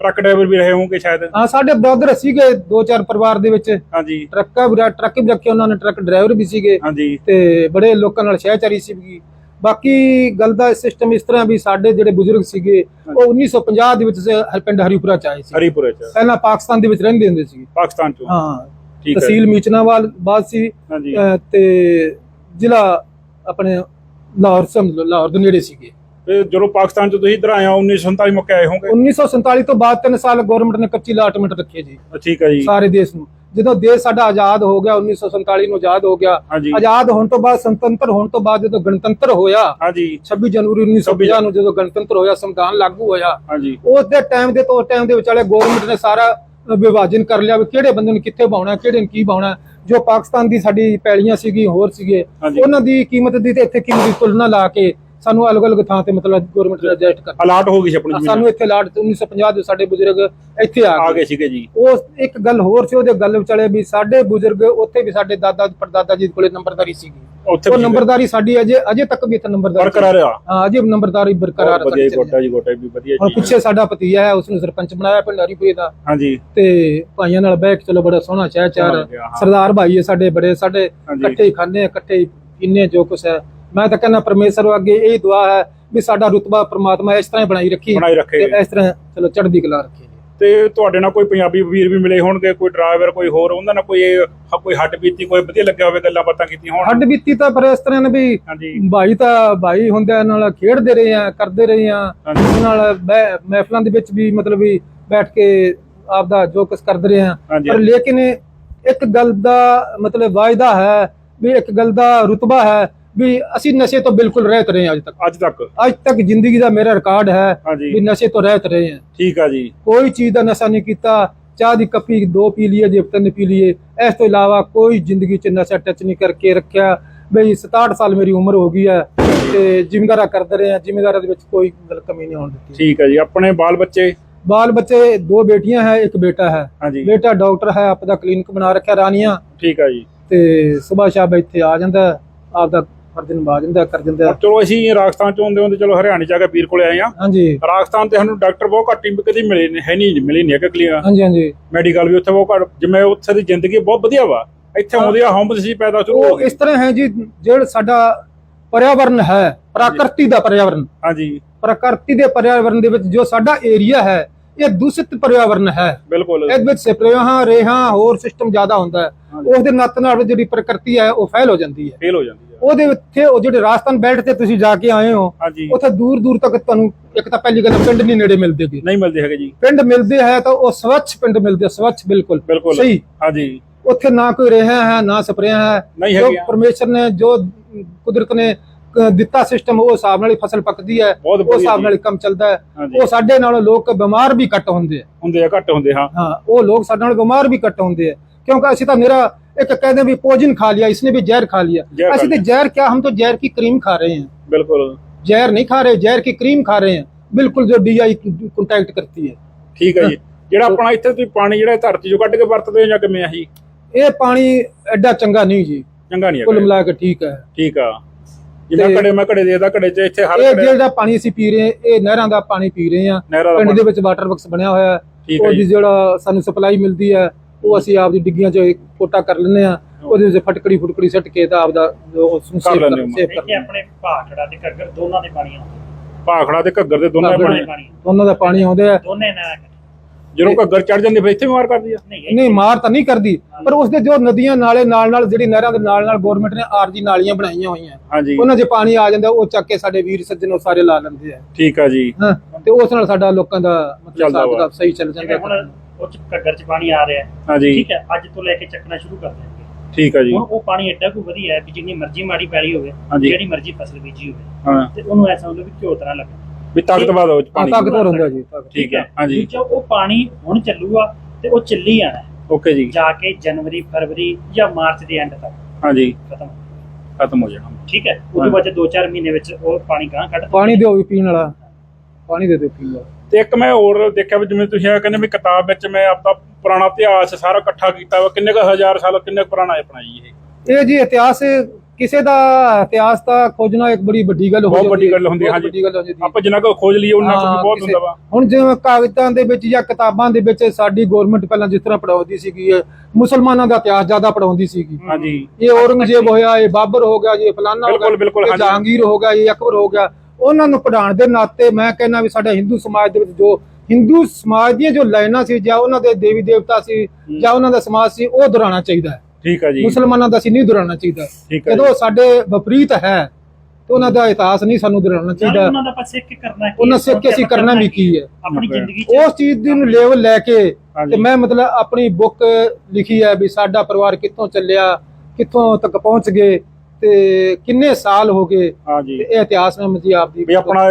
ਟਰੱਕ ਡਰਾਈਵਰ ਵੀ ਰਹੇ ਹੋਣਗੇ ਸ਼ਾਇਦ? ਹਾਂ ਸਾਡੇ ਬ੍ਰਦਰ ਸੀਗੇ ਦੋ ਚਾਰ ਪਰਿਵਾਰ ਦੇ ਵਿੱਚ। ਹਾਂਜੀ। ਟਰੱਕਾਂ ਵੀ ਟਰੱਕ ਵੀ ਰੱਖੇ ਉਹਨਾਂ ਨੇ ਟਰੱਕ ਡਰਾਈਵਰ ਵੀ ਸੀਗੇ। ਹਾਂਜੀ। ਤੇ ਬੜੇ ਲੋਕਾਂ ਨਾਲ ਸ਼ਹਿਚਾਰੀ ਸੀਗੀ। ਬਾਕੀ ਗੱਲ ਦਾ ਸਿਸਟਮ ਇਸ ਤਰ੍ਹਾਂ ਵੀ ਸਾਡੇ ਜਿਹੜੇ ਬਜ਼ੁਰਗ ਸੀਗੇ ਉਹ 1950 ਦੇ ਵਿੱਚ ਪਿੰਡ ਹਰੀਪੁਰਾ ਚ ਆਏ ਸੀ। ਹਰੀਪੁਰੇ ਚ। ਪਹਿਲਾਂ ਪਾਕਿਸਤਾਨ ਦੇ ਵਿੱਚ ਰਹਿੰਦੇ ਹੁੰਦੇ ਸੀ ਪਾਕਿਸਤਾਨ ਚੋਂ। ਹਾਂ। ਠੀਕ ਹੈ। ਤਹਿਸੀਲ ਮੀਚਨਾਵਾਲ ਬਾਦ ਸੀ। ਤੇ ਜ਼ਿਲ੍ਹਾ ਆਪਣੇ ਲਾਹੌਰ ਸਮਝ ਲਓ ਲਾਹੌਰ ਦੇ ਨੇੜੇ ਸੀਗੇ। ਤੇ ਜਦੋਂ ਪਾਕਿਸਤਾਨ ਚ ਤੁਸੀਂ ਇੱਧਰ ਆਏ ਹੋ 1947 ਮੁੱਕੇ ਆਏ ਹੋਗੇ? 1947 ਤੋਂ ਬਾਅਦ 3 ਸਾਲ ਗਵਰਨਮੈਂਟ ਨੇ ਕੱਚੀ ਅਲਾਟਮੈਂਟ ਰੱਖੀ ਜੀ। ਠੀਕ ਹੈ ਜੀ। ਸਾਰੇ ਦੇਸ਼ ਨੂੰ। ਜਦੋਂ ਦੇਸ਼ ਸਾਡਾ ਆਜ਼ਾਦ ਹੋ ਗਿਆ 1947 ਨੂੰ ਆਜ਼ਾਦ ਹੋ ਗਿਆ ਆਜ਼ਾਦ ਹੋਣ ਤੋਂ ਬਾਅਦ ਸੁਤੰਤਰ ਹੋਣ ਤੋਂ ਬਾਅਦ ਜਦੋਂ ਗਣਤੰਤਰ ਹੋਇਆ ਹਾਂਜੀ 26 ਜਨਵਰੀ 1950 ਨੂੰ ਜਦੋਂ ਗਣਤੰਤਰ ਹੋਇਆ ਸੰਵਿਧਾਨ ਲਾਗੂ ਹੋਇਆ ਹਾਂਜੀ ਉਸ ਦੇ ਟਾਈਮ ਦੇ ਤੋਂ ਟਾਈਮ ਦੇ ਵਿਚਾਲੇ ਗਵਰਨਮੈਂਟ ਨੇ ਸਾਰਾ ਵਿਭਾਜਨ ਕਰ ਲਿਆ ਵੀ ਕਿਹੜੇ ਬੰਦੇ ਨੂੰ ਕਿੱਥੇ ਪਾਉਣਾ ਕਿਹੜੇ ਨੂੰ ਕੀ ਪਾਉਣਾ ਜੋ ਪਾਕਿਸਤਾਨ ਦੀ ਸਾਡੀ ਪੈਲੀਆਂ ਸੀਗੀ ਹੋਰ ਸੀਗੇ। ਉਹਨਾਂ ਦੀ ਕੀਮਤ ਦੀ ਤੇ ਇੱਥੇ ਕੀਮਤ ਦੀ ਤੁਲਨਾ ਲਾ ਕੇ ਸਾਨੂੰ ਅਲੱਗ-ਅਲੱਗ ਥਾਂ ਤੇ ਮਤਲਬ ਗਵਰਨਮੈਂਟ ਨੇ ਐਡਜਸਟ ਕਰ ਅਲਾਟ ਹੋ ਗਈ ਸੀ ਆਪਣੀ ਜ਼ਮੀਨ ਸਾਨੂੰ ਇੱਥੇ ਲਾਟ 1950 ਦੇ ਸਾਡੇ ਬਜ਼ੁਰਗ ਇੱਥੇ ਆ ਆ ਗਏ। ਸੀਗੇ ਜੀ। ਉਹ ਇੱਕ ਗੱਲ ਹੋਰ ਸੀ ਉਹਦੇ ਗੱਲ ਵਿਚਾਲੇ ਵੀ ਸਾਡੇ ਬਜ਼ੁਰਗ ਉੱਥੇ ਵੀ ਸਾਡੇ ਦਾਦਾ ਪੜਦਾਦਾ ਜੀ ਕੋਲੇ ਨੰਬਰਦਾਰੀ ਸੀਗੀ। ਉੱਥੇ ਉਹ ਵੀ ਨੰਬਰਦਾਰੀ ਸਾਡੀ ਅਜੇ ਅਜੇ ਤੱਕ ਵੀ ਇੱਥੇ ਨੰਬਰਦਾਰੀ ਬਰਕਰਾਰ ਆ। ਹਾਂ ਅਜੇ ਨੰਬਰਦਾਰੀ ਬਰਕਰਾਰ ਬਹੁਤ ਵਧੀਆ ਜੀ, ਗੋਟਾ ਜੀ ਗੋਟਾ ਵੀ ਵਧੀਆ ਹੁਣ ਜੀ। ਪਿੱਛੇ ਸਾਡਾ ਭਤੀਜਾ ਹੈ ਉਸ ਨੂੰ ਸਰਪੰਚ ਬਣਾਇਆ ਪਿੰਡ ਹਰੀਪੁਰੇ ਦਾ। ਹਾਂਜੀ। ਤੇ ਭਾਈਆਂ ਨਾਲ ਬਹਿ ਕੇ ਚਲੋ ਬੜਾ ਸੋਹਣਾ ਚਾਹ ਚਾਰ ਸੋਹਣਾ ਲੱਗਿਆ, ਹਾਂ। ਸਰਦਾਰ ਭਾਈ ਹੈ ਸਾਡੇ ਬੜੇ ਸਾਡੇ ਹਾਂਜੀ। ਇਕੱਠੇ ਹੀ ਖਾਂਦੇ ਆ ਇਕੱਠੇ ਹੀ ਪੀਂਦੇ ਹਾਂ ਜੋ ਕੁਛ ਹੈ। ਮੈਂ ਤਾਂ ਕਹਿੰਦਾ ਪਰਮੇਸ਼ਰ ਅੱਗੇ ਇਹ ਦੁਆ ਹੈ ਵੀ ਸਾਡਾ ਰੁਤਬਾ ਪ੍ਰਮਾਤਮਾ ਇਸ ਤਰ੍ਹਾਂ ਹੀ ਬਣਾਈ ਰੱਖੀ ਬਣਾਈ ਰੱਖੇ। ਤੇ ਇਸ ਤਰ੍ਹਾਂ ਚਲੋ ਚੜ੍ਹਦੀ ਕਲਾ ਰੱਖੀ ਤੇ ਤੁਹਾਡੇ ਨਾਲ ਕੋਈ ਪੰਜਾਬੀ ਵੀਰ ਵੀ ਮਿਲੇ ਹੋਣਗੇ ਕੋਈ ਡਰਾਈਵਰ ਕੋਈ ਹੋਰ ਉਹਨਾਂ ਨਾਲ ਕੋਈ ਕੋਈ ਹੱਡ ਬੀਤੀ ਕੋਈ ਵਧੀਆ ਲੱਗਿਆ ਹੋਵੇ ਗੱਲਾਂ ਬਾਤਾਂ ਕੀਤੀਆਂ ਹੋਣ? ਹੱਡ ਬੀਤੀ ਤਾਂ ਪਰ ਇਸ ਤਰ੍ਹਾਂ ਨੇ ਵੀ ਭਾਈ ਤਾਂ ਭਾਈ ਹੁੰਦਿਆਂ ਨਾਲ ਖੇਡਦੇ ਰਹੇ ਆ ਕਰਦੇ ਰਹੇ ਆ। ਨਾਲ ਮਹਿਫਲਾਂ ਦੇ ਵਿੱਚ ਵੀ ਮਤਲਬ ਵੀ ਬੈਠ ਕੇ ਆਪਦਾ ਜੋ ਕੁਝ ਕਰਦੇ ਰਹੇ ਆ। ਪਰ ਲੇਕਿਨ ਇੱਕ ਗੱਲ ਦਾ ਮਤਲਬ ਵਾਅਦਾ ਹੈ ਵੀ ਇੱਕ ਗੱਲ ਦਾ ਰੁਤਬਾ ਹੈ ਵੀ ਅਸੀਂ ਨਸ਼ੇ ਤੋਂ ਬਿਲਕੁਲ ਰਹਿਤ ਰਹੇ ਹਾਂ ਅੱਜ ਤੱਕ। ਅੱਜ ਤੱਕ? ਅੱਜ ਤੱਕ ਜ਼ਿੰਦਗੀ ਦਾ ਮੇਰਾ ਰਿਕਾਰਡ ਹੈ ਵੀ ਨਸ਼ੇ ਤੋਂ ਰਹਿਤ ਰਹੇ ਹਾਂ। ਠੀਕ ਆ ਜੀ। ਕੋਈ ਚੀਜ਼ ਦਾ ਨਸ਼ਾ ਨਹੀਂ ਕੀਤਾ ਚਾਹ ਦੀ ਕੱਪੀ ਦੋ ਪੀ ਲਈਏ ਜੇ ਤਿੰਨ ਪੀ ਲਈਏ। ਇਸ ਤੋਂ ਇਲਾਵਾ ਕੋਈ ਜ਼ਿੰਦਗੀ 'ਚ ਨਸ਼ਾ ਟੱਚ ਨਹੀਂ ਕਰਕੇ ਰੱਖਿਆ। ਬਈ 67 ਸਾਲ ਮੇਰੀ ਉਮਰ ਹੋ ਗਈ ਹੈ ਤੇ ਜ਼ਿਮੀਂਦਾਰਾ ਕਰਦੇ ਰਹੇ ਹਾਂ। ਜ਼ਿਮੀਂਦਾਰਾਂ ਦੇ ਵਿੱਚ ਕੋਈ ਗੱਲ ਕਮੀ ਨਹੀਂ ਹੋਣ ਦਿੱਤੀ। ਠੀਕ ਆ ਜੀ। ਆਪਣੇ ਬਾਲ ਬੱਚੇ? ਬਾਲ ਬੱਚੇ ਦੋ ਬੇਟੀਆਂ ਹੈ ਇੱਕ ਬੇਟਾ ਹੈ। ਹਾਂਜੀ। ਬੇਟਾ ਡਾਕਟਰ ਹੈ ਆਪਦਾ ਕਲੀਨਿਕ ਬਣਾ ਰੱਖਿਆ ਰਾਨੀਆਂ ਠੀਕ ਆ ਜੀ। ਤੇ ਸਵੇਰ ਸ਼ਾਮ ਇੱਥੇ ਆ ਜਾਂਦਾ ਆਪਦਾ ਕਰ ਦਿੰਦਾ ਚਲੋ ਅਸੀਂ ਰਾਜਸਥਾਨ ਚ ਹੁੰਦੇ ਹੁੰਦੇ ਚਲੋ ਹਰਿਆਣੇ ਚ ਆ ਕੇ ਵੀਰ ਕੋਲੇ ਆਏ ਆ ਹਾਂਜੀ। ਰਾਜਸਥਾਨ ਤੇ ਸਾਨੂੰ ਡਾਕਟਰ ਬਹੁਤ ਘੱਟ ਹੀ ਕਦੀ ਮਿਲੇ ਨੇ ਹੈ ਨਹੀਂ ਮਿਲੇ ਨਹੀਂ ਕਿ ਕਲੀਅਰ ਹਾਂਜੀ ਹਾਂਜੀ। ਮੈਡੀਕਲ ਵੀ ਉੱਥੇ ਬਹੁਤ ਘੱਟ ਜਿਵੇਂ ਉੱਥੇ ਦੀ ਜ਼ਿੰਦਗੀ ਬਹੁਤ ਵਧੀਆ ਵਾ। ਇੱਥੇ ਆਉਂਦੇ ਆ ਹੰਬ ਸੀ ਪੈਦਾ ਸ਼ੁਰੂ ਹੋ ਉਹ ਗਈ ਇਸ ਤਰ੍ਹਾਂ ਹੈ ਜੀ ਜਿਹੜਾ ਸਾਡਾ ਪਰਿਆਵਰਨ ਹੈ ਪ੍ਰਕਿਰਤੀ ਦਾ ਪਰਿਆਵਰਨ। ਹਾਂਜੀ। ਪ੍ਰਕਿਰਤੀ ਦੇ ਪਰਿਆਵਰਨ ਦੇ ਵਿੱਚ ਜੋ ਸਾਡਾ ਏਰੀਆ ਹੈ ਇਹ ਦੂਸ਼ਿਤ ਪਰਿਆਵਰਨ ਹੈ। ਬਿਲਕੁਲ। ਇਹਦੇ ਵਿੱਚ ਸਪਰੇਹਾਂ ਰੇਹਾਂ ਹੋਰ ਸਿਸਟਮ ਜ਼ਿਆਦਾ ਹੁੰਦਾ ਹੈ। ਉਸ ਦੇ ਨੱਤ ਨਾਲ ਜਿਹੜੀ ਪ੍ਰਕਿਰਤੀ ਹੈ ਉਹ ਫੈਲ ਹੋ ਜਾਂਦੀ ਹੈ। ਫੇਲ ਹੋ ਜਾਂਦੀ ਆ ਉਹਦੇ ਉੱਤੇ ਉਹ ਜਿਹੜੇ ਰਾਜਸਥਾਨ ਬੈਲਟ ਤੇ ਤੁਸੀਂ ਜਾ ਕੇ ਆਏ ਹੋ ਉੱਥੇ ਦੂਰ ਦੂਰ ਤੱਕ ਤੁਹਾਨੂੰ ਇੱਕ ਤਾਂ ਪਹਿਲੀ ਗੱਲ ਪਿੰਡ ਨਹੀਂ ਨੇੜੇ ਮਿਲਦੇਗੇ ਨਹੀਂ ਮਿਲਦੇ ਹੈਗੇ ਜੀ। ਪਿੰਡ ਮਿਲਦੇ ਹੈ ਤਾਂ ਉਹ ਸਵੱਛ ਪਿੰਡ ਮਿਲਦੇ ਸਵੱਛ ਬਿਲਕੁਲ। ਸਹੀ। ਹਾਂਜੀ। ਉੱਥੇ ਨਾ ਕੋਈ ਰੇਹਾਂ ਹੈ ਨਾ ਸਪਰੇਹਾਂ ਹੈ। ਜੋ ਪਰਮੇਸ਼ਰ ਨੇ ਜੋ ਕੁਦਰਤ ਨੇ ਦਿੱਤਾ ਸਿਸਟਮ ਉਹ ਹਿਸਾਬ ਨਾਲ ਹੀ ਫਸਲ ਪੱਕਦੀ ਹੈ ਉਹ ਹਿਸਾਬ ਨਾਲ ਹੀ ਕੰਮ ਚੱਲਦਾ ਹੈ। ਉਹ ਸਾਡੇ ਨਾਲ ਲੋਕ ਬਿਮਾਰ ਵੀ ਘੱਟ ਹੁੰਦੇ ਆ। ਹੁੰਦੇ ਆ ਘੱਟ ਹੁੰਦੇ ਹਾਂ। ਹਾਂ ਉਹ ਲੋਕ ਸਾਡੇ ਨਾਲ ਬਿਮਾਰ ਵੀ ਘੱਟ ਹੁੰਦੇ ਆ। ਕਿਉਂਕਿ ਅਸੀਂ ਤਾਂ ਮੇਰਾ ਇੱਕ ਕਹਿੰਦੇ ਵੀ ਪੋਜਨ ਖਾ ਲਿਆ ਇਸਨੇ ਵੀ ਜ਼ਹਿਰ ਖਾ ਲਿਆ। ਅਸੀਂ ਤੇ ਜ਼ਹਿਰ ਕਿਆ ਹਮ ਤਾਂ ਜ਼ਹਿਰ ਕੀ ਕਰੀਮ ਖਾ ਰਹੇ ਹਾਂ। ਬਿਲਕੁਲ। ਜ਼ਹਿਰ ਨਹੀਂ ਖਾ ਰਹੇ ਜ਼ਹਿਰ ਕੀ ਕਰੀਮ ਖਾ ਰਹੇ हैं ਬਿਲਕੁਲ ਜੋ ਡੀਆਈ ਕੰਟੈਕਟ ਕਰਤੀ ਹੈ। ਠੀਕ ਹੈ ਜੀ। ਜਿਹੜਾ ਆਪਣਾ ਇੱਥੇ ਤੁਸੀਂ ਪਾਣੀ ਜਿਹੜਾ ਧਰਤੀ ਚੋਂ ਕੱਢ ਕੇ ਵਰਤਦੇ ਹੋ ਜਾਂ ਕਿਵੇਂ ਆ ਇਹ ਪਾਣੀ ਐਡਾ ਚੰਗਾ ਨਹੀਂ ਜੀ। ਚੰਗਾ ਨਹੀਂ ਕੁੱਲ ਮਿਲਾ ਕੇ ਠੀਕ ਹੈ। ਠੀਕ ਆ। ਤੇ- ਘੜੇ ਮੈਂ ਘੜੇ ਦੇਦਾ ਘੜੇ 'ਚ ਇੱਥੇ ਹਰ ਇਹ ਘੜੇ ਜਿਹੜਾ ਪਾਣੀ ਅਸੀਂ ਪੀ ਰਹੇ ਹਾਂ ਇਹ ਨਹਿਰਾਂ ਦਾ ਪਾਣੀ ਪੀ ਰਹੇ ਨਹਿਰਾਂ ਦਾ ਪਿੰਡ ਦੇ ਵਿੱਚ ਵਾਟਰ ਵਰਕਸ ਬਣਿਆ ਹੋਇਆ ਉਹ ਜੀ। ਜਿਹੜਾ ਸਾਨੂੰ ਸਪਲਾਈ ਮਿਲਦੀ ਹੈ ਉਹ ਅਸੀਂ ਆਪਦੀ ਡਿੱਗੀਆਂ 'ਚ ਕੋਟਾ ਕਰ ਲੈਂਦੇ ਆ ਉਹਦੇ ਵਿੱਚ ਫਟਕੜੀ ਫੁਟਕੜੀ ਸੱਟ ਕੇ ਤਾਂ ਆਪਦਾ ਜੋ ਉਸਨੂੰ ਕਰ ਸੇਵ। ਕਰ ਇੱਥੇ ਆਪਣੇ ਭਾਖੜਾ ਤੇ ਘੱਗਰ ਦੋਨਾਂ ਦੇ ਪਾਣੀ ਆਉਂਦੇ ਭਾਖੜਾ ਤੇ ਘੱਗਰ ਦੇ ਦੋਨਾਂ ਘੱਗਰ ਪਾਣੀ। ਉਹਨਾਂ ਦਾ ਪਾਣੀ ਆਉਂਦਾ ਹੈ। ਦੋਨੇ ਨਾ ਜਦੋਂ ਘੱਗਰ ਚੜ ਜਾਂਦੀ ਫਿਰ ਇੱਥੇ ਵੀ ਮਾਰ ਕਰਦੀ ਆ। ਨਹੀਂ ਨਹੀਂ ਮਾਰ ਤਾਂ ਨਹੀਂ ਕਰਦੀ ਪਰ ਉਸਦੇ ਜੋ ਨਦੀਆਂ ਨਾਲੇ ਨਾਲ ਨਾਲ ਜਿਹੜੀ ਨਹਿਰਾਂ ਦੇ ਨਾਲ ਨਾਲ ਗਵਰਨਮੈਂਟ ਨੇ ਆਰਜੀ ਨਾਲੀਆਂ ਬਣਾਈਆਂ ਹੋਈਆਂ। ਹਾਂਜੀ। ਉਹਨਾਂ 'ਚ ਪਾਣੀ ਆ ਜਾਂਦਾ ਉਹ ਚੱਕ ਕੇ ਸਾਡੇ ਵੀਰ ਸੱਜਣ ਉਹ ਸਾਰੇ ਲਾ ਲੈਂਦੇ ਆ। ਠੀਕ ਆ ਜੀ। ਹਾਂ ਤੇ ਉਸ ਨਾਲ ਸਾਡਾ ਲੋਕਾਂ ਦਾ ਮਤਲਬ ਵਾ। ਕਿਤਾਬ ਸਹੀ ਚੱਲ ਜਾਂਦਾ। ਹੁਣ ਉਹ ਚ ਘੱਗਰ ਚ ਪਾਣੀ ਆ ਰਿਹਾ ਹੈ ਹਾਂਜੀ। ਠੀਕ ਹੈ ਅੱਜ ਤੋਂ ਲੈ ਕੇ ਚੱਕਣਾ ਸ਼ੁਰੂ ਕਰ ਦਿਆਂਗੇ। ਠੀਕ ਆ ਜੀ। ਹੁਣ ਉਹ ਪਾਣੀ ਐਡਾ ਕੋ ਵਧੀਆ ਹੈ ਕਿ ਜਿੰਨੀ ਮਰਜ਼ੀ ਮਾੜੀ ਪੈਲੀ ਹੋਵੇ। ਜਿਹੜੀ ਮਰਜ਼ੀ ਫਸਲ ਬੀਜੀ ਹੋਵੇ ਤੇ ਉਹਨੂੰ ਐਸਾ ਹੁੰਦਾ ਵੀ ਘਿਓ ਤਰ੍ਹਾਂ ਲੱਗੇ ਵੀ ਤਾਕਤਵਰ ਹੋ ਹਾਂ, ਪਾਣੀ ਤਾਕਤਵਰ ਹੁੰਦਾ ਜੀ। ਠੀਕ ਆ ਹਾਂਜੀ। ਦੂਜਾ ਉਹ ਪਾਣੀ ਹੁਣ ਚੱਲੂਗਾ ਤੇ ਉਹ ਚੱਲੀ ਆਣਾ ਹੈ, ਓਕੇ ਜੀ। ਜਾ ਕੇ ਜਨਵਰੀ ਫਰਵਰੀ ਜਾਂ ਮਾਰਚ ਦੇ ਐਂਡ ਤੱਕ। ਹਾਂਜੀ। ਖਤਮ। ਖਤਮ ਹੋ ਜਾਣਾ। ਠੀਕ ਹੈ ਉਦੋਂ ਬਾਅਦ 2-4 ਮਹੀਨੇ ਵਿੱਚ ਉਹ ਪਾਣੀ ਗਾਂ ਕੱਢ ਪਾਣੀ ਦਿਓ ਵੀ ਪੀਣ ਵਾਲਾ। ਪਾਣੀ ਦੇ ਦਿਓ ਪੀਣ ਵਾਲਾ। ਤੇ ਇੱਕ ਮੈਂ ਹੋਰ ਦੇਖਿਆ ਵੀ ਜਿਵੇਂ ਤੁਸੀਂ ਇਹ ਕਹਿੰਦੇ ਵੀ ਕਿਤਾਬ ਵਿੱਚ ਮੈਂ ਆਪਦਾ ਪੁਰਾਣਾ ਇਤਿਹਾਸ ਸਾਰਾ ਇਕੱਠਾ ਕੀਤਾ ਵਾ ਕਿੰਨੇ ਕੁ ਹਜ਼ਾਰ ਸਾਲ ਕਿੰਨੇ ਪੁਰਾਣਾ ਹੈ ਆਪਣਾ ਜੀ ਇਹ? ਇਹ ਜੀ ਇਤਿਹਾਸ ਕਿਸੇ ਦਾ ਇਤਿਹਾਸ ਤਾਂ ਖੋਜਣਾ ਇੱਕ ਬੜੀ ਵੱਡੀ ਗੱਲ ਹੋ ਬਹੁਤ ਜਾਂਦੀ ਵੱਡੀ ਗੱਲ ਹੁੰਦੀ ਹੈ, ਬਹੁਤ ਹਾਂਜੀ। ਵੱਡੀ ਗੱਲ ਹੋ ਜਾਂਦੀ ਹੈ। ਆਪਾਂ ਜਿੰਨਾ ਕੋ ਖੋਜ ਲਈਏ ਉਹਨਾਂ ਕੋ ਹਾਂ, ਵੀ ਬਹੁਤ ਹੁੰਦਾ ਵਾ। ਹੁਣ ਜਿਵੇਂ ਕਾਗਜ਼ਾਂ ਦੇ ਵਿੱਚ ਜਾਂ ਕਿਤਾਬਾਂ ਦੇ ਵਿੱਚ ਸਾਡੀ ਗਵਰਨਮੈਂਟ ਪਹਿਲਾਂ ਜਿਸ ਤਰ੍ਹਾਂ ਪੜਾਉਂਦੀ ਸੀਗੀ ਮੁਸਲਮਾਨਾਂ ਦਾ ਇਤਿਹਾਸ ਜ਼ਿਆਦਾ ਪੜਾਉਂਦੀ ਸੀਗੀ। ਹਾਂਜੀ। ਇਹ ਔਰੰਗਜ਼ੇਬ ਹੋਇਆ ਇਹ ਬਾਬਰ ਹੋ ਗਿਆ ਜੀ ਇਹ ਫਲਾਨਾ ਹੋ ਗਿਆ ਬਿਲਕੁਲ, ਬਿਲਕੁਲ, ਹਾਂਜੀ। ਜਹਾਂਗੀਰ ਹੋ ਗਿਆ ਇਹ ਅਕਬਰ ਹੋ ਗਿਆ। ਉਹਨਾਂ ਨੂੰ ਪੜਾਉਣ ਦੇ ਨਾਤੇ ਮੈਂ ਕਹਿੰਦਾ ਵੀ ਸਾਡਾ ਹਿੰਦੂ ਸਮਾਜ ਦੇ ਵਿੱਚ ਜੋ ਹਿੰਦੂ ਸਮਾਜ ਦੀਆਂ ਜੋ ਲਾਈਨਾਂ ਸੀ ਜਾਂ ਉਹਨਾਂ ਦੇ ਦੇਵੀ ਦੇਵਤਾ ਸੀ ਜਾਂ ਉਹਨਾਂ ਦਾ ਸਮਾਜ ਸੀ ਉਹ ਦੁਹਰਾਉਣਾ ਚਾਹੀਦਾ ਹੈ। ਠੀਕ ਆ ਜੀ। ਮੁਸਲਮਾਨਾਂ ਦਾ ਸੀ ਨਹੀਂ ਦੁਹਰਾਉਣਾ ਚਾਹੀਦਾ। ਜਦੋਂ ਸਾਡੇ ਵਿਪਰੀਤ ਹੈ ਤੇ ਉਹਨਾਂ ਦਾ ਇਤਿਹਾਸ ਨਹੀਂ ਸਾਨੂੰ ਨਾਲ ਚਾਹੀਦਾ। ਉਹਨਾਂ ਦਾ ਆਪਾਂ ਸਿੱਖ ਕਰਨਾ ਕੀ ਉਹਨਾਂ ਹੈ, ਸਿੱਖ ਕੇ ਅਸੀਂ ਕਰਨਾ ਵੀ ਕੀ ਹੈ? ਆਪਣੀ. ਜ਼ਿੰਦਗੀ ਚ। ਉਸ ਚੀਜ਼ ਦੀ ਨੂੰ ਲੈਵਲ ਲੈ ਕੇ ਤੇ ਮੈਂ ਮਤਲਬ ਆਪਣੀ ਬੁੱਕ ਲਿਖੀ ਹੈ ਵੀ ਸਾਡਾ ਪਰਿਵਾਰ ਕਿੱਥੋਂ ਚੱਲਿਆ ਕਿੱਥੋਂ ਤੱਕ ਪਹੁੰਚ ਗਏ ਤੇ ਕਿੰਨੇ ਸਾਲ ਹੋ ਗਏ। ਹਾਂਜੀ। ਤੇ ਇਹ ਇਤਿਹਾਸ ਮੈਂ ਜੀ ਆਪ ਦੀ ਵੀ ਆਪਣਾ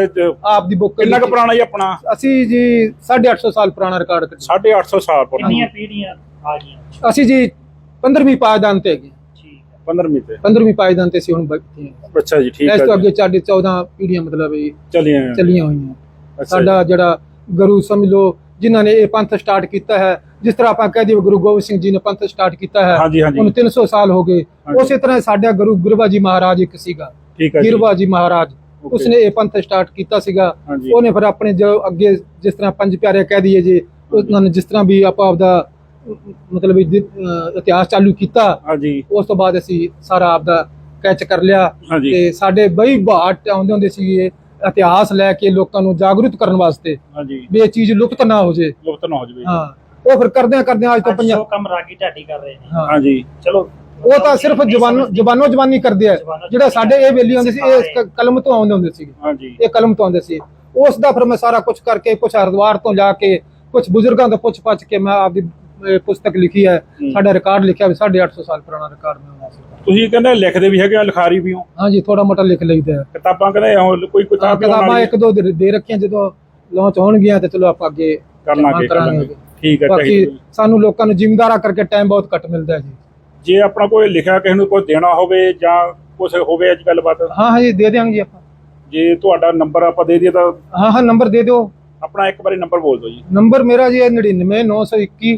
ਆਪ ਦੀ ਬੁੱਕ ਕਿੰਨਾ ਕੁ ਪੁਰਾਣਾ ਜੀ ਆਪਣਾ? ਅਸੀਂ ਜੀ 850 ਸਾਲ ਪੁਰਾਣਾ ਰਿਕਾਰਡ ਕੱਢਿਆ। 850 ਸਾਲ ਪੁਰਾਣਾ। ਕਿੰਨੀਆਂ ਪੀੜ੍ਹੀਆਂ ਆ ਗਈਆਂ? ਅਸੀਂ ਜੀ 15ਵੀਂ ਪਾਇਦਾਨ ਤੇ ਹੈਗੇ। ਠੀਕ ਹੈ। 15ਵੀਂ ਤੇ। 15ਵੀਂ ਪਾਇਦਾਨ ਤੇ ਅਸੀਂ ਹੁਣ ਬੈਠੇ ਹਾਂ। ਅੱਛਾ ਜੀ ਠੀਕ ਇਸ ਤੋਂ ਹੈ ਅੱਗੇ ਸਾਡੇ 14 ਪੀੜ੍ਹੀਆਂ ਮਤਲਬ ਇਹ ਚੱਲੀਆਂ ਹੋਈਆਂ। ਅੱਛਾ ਜੀ। ਸਾਡਾ ਜਿਹੜਾ ਗੁਰੂ ਸਮਝ ਲਓ ਜਿਨ੍ਹਾਂ ਨੇ ਇਹ ਪੰਥ ਸਟਾਰਟ ਕੀਤਾ ਹੈ ਜਿਸ ਤਰ੍ਹਾਂ ਆਪਾਂ ਕਹਿ ਦਈਏ ਗੁਰੂ ਗੋਬਿੰਦ ਸਿੰਘ ਜੀ ਨੇ ਪੰਥ ਸਟਾਰਟ ਕੀਤਾ ਹੈ ਹਾਂਜੀ ਹਾਂਜੀ। ਉਹਨੂੰ 300 ਸਾਲ ਹੋ ਗਏ। ਹਾਂਜੀ। ਉਸੇ ਤਰ੍ਹਾਂ ਸਾਡਾ ਗੁਰੂ ਗੁਰਬਾ ਜੀ ਮਹਾਰਾਜ ਇੱਕ ਸੀਗਾ। ਠੀਕ ਹੈ ਜੀ। ਗਿਰਵਾ ਜੀ ਮਹਾਰਾਜ ਉਸਨੇ ਇਹ ਪੰਥ ਸਟਾਰਟ ਕੀਤਾ ਸੀਗਾ। ਹਾਂਜੀ। ਉਹਨੇ ਫਿਰ ਆਪਣੇ ਜੋ ਅੱਗੇ ਜਿਸ ਤਰ੍ਹਾਂ ਪੰਜ ਪਿਆਰੇ ਕਹਿ ਦਈਏ ਜੀ ਉਹਨਾਂ ਨੇ ਜਿਸ ਤਰ੍ਹਾਂ ਵੀ ਆਪਾਂ ਆਪਦਾ ਮਤਲਬ ਇਤਿਹਾਸ ਚਾਲੂ ਕੀਤਾ। ਹਾਂਜੀ। ਉਸ ਤੋਂ ਬਾਅਦ ਅਸੀਂ ਸਾਰਾ ਆਪਦਾ ਕੈਚ ਕਰ ਲਿਆ। ਤੇ ਸਾਡੇ ਬਈ ਬਾਟ ਆਉਂਦੇ ਹੁੰਦੇ ਸੀਗੇ ਇਤਿਹਾਸ ਲੈ ਕੇ ਲੋਕਾਂ ਨੂੰ ਜਾਗਰੂਕ ਕਰਨ ਵਾਸਤੇ। ਹਾਂਜੀ। ਵੀ ਇਹ ਚੀਜ਼ ਲੁਪਤ ਨਾ ਹੋ ਜੇ। ਲੁਪਤ ਨਾ ਹੋ ਜਵੇ। ਹਾਂ। ਉਹ ਫਿਰ ਕਰਦਿਆਂ ਕਰਦਿਆਂ ਅੱਜ ਤੋਂ ਅੱਜ ਪੰਜਾਬ ਜੋ ਕੰਮ ਰਾਗੀ ਢਾਡੀ ਕਰ ਰਹੇ ਨੇ। ਹਾਂਜੀ। ਚਲੋ। ਉਹ ਤਾਂ ਸਿਰਫ ਸਮਝਦੇ। ਜ਼ਬਾਨੋ ਜ਼ਬਾਨੀ ਕਰਦੇ ਆ। ਜਿਹੜਾ ਸਾਡੇ ਇਹ ਵੇਲੀ ਹੁੰਦੇ ਸੀ ਇਹ ਕਲਮ ਤੋਂ ਆਉਂਦੇ ਹੁੰਦੇ ਸੀ ਹਾਂਜੀ। ਇਹ ਕਲਮ ਤੋਂ ਆਉਂਦੇ ਸੀ। ਉਸ ਦਾ ਫਿਰ ਮੈਂ ਸਾਰਾ ਕੁਝ ਕਰਕੇ ਕੁਝ ਹਰਿਦੁਆਰ ਤੋਂ ਜਾ ਕੇ ਕੁਝ ਬਜ਼ੁਰਗਾਂ ਤੋਂ ਪੁੱਛ ਪੱਛ ਕੇ ਮੈਂ ਆਪਦੀ ਪੁਸਤਕ ਲਿਖੀ ਹੈ। ਸਾਡਾ ਰਿਕਾਰਡ ਲਿਖਿਆ ਵੀ 850 ਸਾਲ ਪੁਰਾਣਾ ਰਿਕਾਰਡ ਮੈਂ ਸੀ। ਤੁਸੀਂ ਕਹਿੰਦੇ ਲਿਖਦੇ ਵੀ ਹੈਗੇ ਆ ਲਿਖਾਰੀ ਵੀ ਹੋ? ਹਾਂਜੀ ਥੋੜਾ ਮੋਟਾ ਲਿਖ ਲਈਦਾ ਹੈ। ਕਿਤਾਬਾਂ ਕਹਿੰਦੇ ਉਹ ਕੋਈ ਤਾਂ ਕਿਤਾਬ ਕਿਤਾਬਾਂ ਇੱਕ ਦੋ ਦੇ ਦੇ ਰੱਖੀਆਂ ਜਦੋਂ ਲਾਂਚ ਹੋਣਗੀਆਂ ਤੇ ਚਲੋ ਆਪਾਂ ਅੱਗੇ ਕਰਨਾ ਜਮ੍ਹਾਂ ਅੱਗੇ ਕਰਾਂਗੇ। ਕਰਾਂਗੇ। ਠੀਕ ਹੈ ਬਾਕੀ ਚਾਹੀਦਾ ਸਾਨੂੰ ਲੋਕਾਂ ਨੂੰ ਜ਼ਿਮੀਂਦਾਰਾ ਕਰਕੇ ਟਾਈਮ ਬਹੁਤ ਘੱਟ ਮਿਲਦਾ ਹੈ ਜੀ। ਜੇ ਆਪਣਾ ਕੋਈ ਲਿਖਿਆ ਕਿਸੇ ਨੂੰ ਕੋਈ ਦੇਣਾ ਹੋਵੇ ਜਾਂ ਕੁਝ ਹੋਵੇ ਅੱਜ ਗੱਲਬਾਤ ਹਾਂ ਹਾਂ ਜੀ ਦੇ ਦਿਆਂਗੇ ਜੀ ਆਪਾਂ। ਜੇ ਤੁਹਾਡਾ ਨੰਬਰ ਆਪਾਂ ਦੇ ਦਈਏ ਤਾਂ ਹਾਂ ਹਾਂ ਨੰਬਰ ਦੇ ਦਿਓ। ਆਪਣਾ ਇੱਕ ਵਾਰੀ ਨੰਬਰ ਬੋਲ ਦਿਓ ਜੀ। ਨੰਬਰ ਮੇਰਾ ਜੀ ਹੈ 99921